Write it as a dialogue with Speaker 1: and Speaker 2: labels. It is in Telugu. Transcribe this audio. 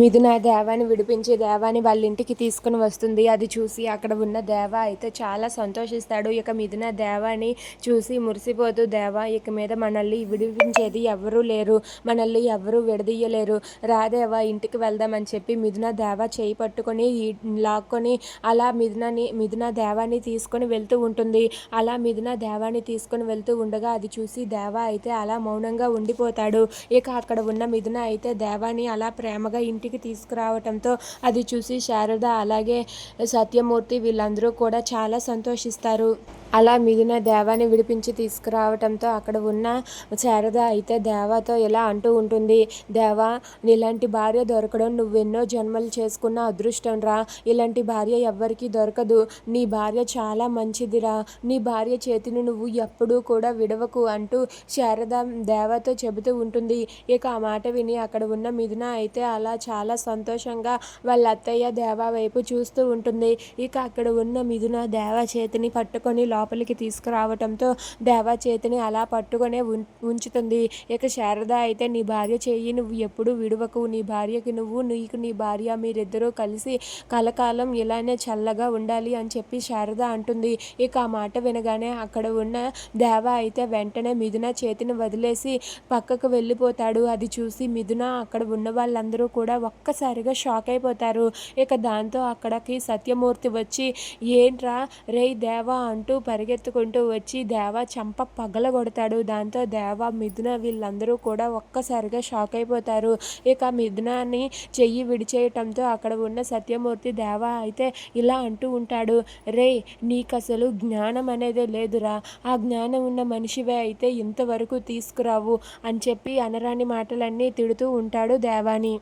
Speaker 1: మిథున దేవాని విడిపించి దేవాని వాళ్ళ ఇంటికి తీసుకుని వస్తుంది. అది చూసి అక్కడ ఉన్న దేవ అయితే చాలా సంతోషిస్తాడు. ఇక మిథున దేవాని చూసి మురిసిపోతూ దేవ ఇక మీద మనల్ని విడిపించేది ఎవరూ లేరు. మనల్ని ఎవరూ విడదీయలేరు. రాదేవా ఇంటికి వెళ్దామని చెప్పి మిథున దేవ చేయి పట్టుకొని లాక్కొని అలా మిథునని మిథున దేవాన్ని తీసుకొని వెళ్తూ ఉంటుంది. అలా మిథున దేవాన్ని తీసుకొని వెళ్తూ ఉండగా అది చూసి దేవ అయితే అలా మౌనంగా ఉండిపోతాడు. ఇక అక్కడ ఉన్న మిథున అయితే దేవాని అలా ప్రేమగా ఇంటికి తీసుకురావటంతో అది చూసి శారద అలాగే సత్యమూర్తి వీళ్ళందరూ కూడా చాలా సంతోషిస్తారు. అలా మిగిలిన దేవాని విడిపించి తీసుకురావటంతో అక్కడ ఉన్న శారద అయితే దేవాతో ఇలా అంటూ ఉంటుంది. దేవా ఇలాంటి భార్య దొరకడం నువ్వెన్నో జన్మలు చేసుకున్న అదృష్టం రా. ఇలాంటి భార్య ఎవ్వరికీ దొరకదు. నీ భార్య చాలా మంచిదిరా. నీ భార్య చేతిని నువ్వు ఎప్పుడూ కూడా విడవకు అంటూ శారద దేవతో చెబుతూ ఉంటుంది. ఇక ఆ మాట విని అక్కడ ఉన్న మిథున అయితే అలా చాలా సంతోషంగా వాళ్ళ అత్తయ్య దేవా వైపు చూస్తూ ఉంటుంది. ఇక అక్కడ ఉన్న మిథున దేవ చేతిని పట్టుకొని లోపలికి తీసుకురావటంతో దేవా చేతిని అలా పట్టుకునే ఉం- ఉంచుతుంది. ఇక శారద అయితే నీ భార్య చెయ్యి నువ్వు ఎప్పుడు విడవకు. నీ భార్యకి నువ్వు నీకు నీ భార్య మీరిద్దరూ కలిసి కలకాలం ఇలానే చల్లగా ఉండాలి అని చెప్పి శారద అంటుంది. ఇక ఆ మాట వినగానే అక్కడ ఉన్న దేవ అయితే వెంటనే మిథున చేతిని వదిలేసి పక్కకు వెళ్ళిపోతాడు. అది చూసి మిథున అక్కడ ఉన్న వాళ్ళందరూ కూడా ఒక్కసారిగా షాక్ అయిపోతారు. ఇక దాంతో అక్కడికి సత్యమూర్తి వచ్చి ఏంట్రా రే దేవా అంటూ పరిగెత్తుకుంటూ వచ్చి దేవా చంప పగలగొడతాడు. దాంతో దేవా మిథున వీళ్ళందరూ కూడా ఒక్కసారిగా షాక్ అయిపోతారు. ఇక మిథునాన్ని చెయ్యి విడిచేయటంతో అక్కడ ఉన్న సత్యమూర్తి దేవా అయితే ఇలా అంటూ ఉంటాడు రే నీకు అసలు జ్ఞానం అనేదే లేదురా. ఆ జ్ఞానం ఉన్న మనిషివే అయితే ఇంతవరకు తీసుకురావు అని చెప్పి అనరాని మాటలన్నీ తిడుతూ ఉంటాడు దేవాని.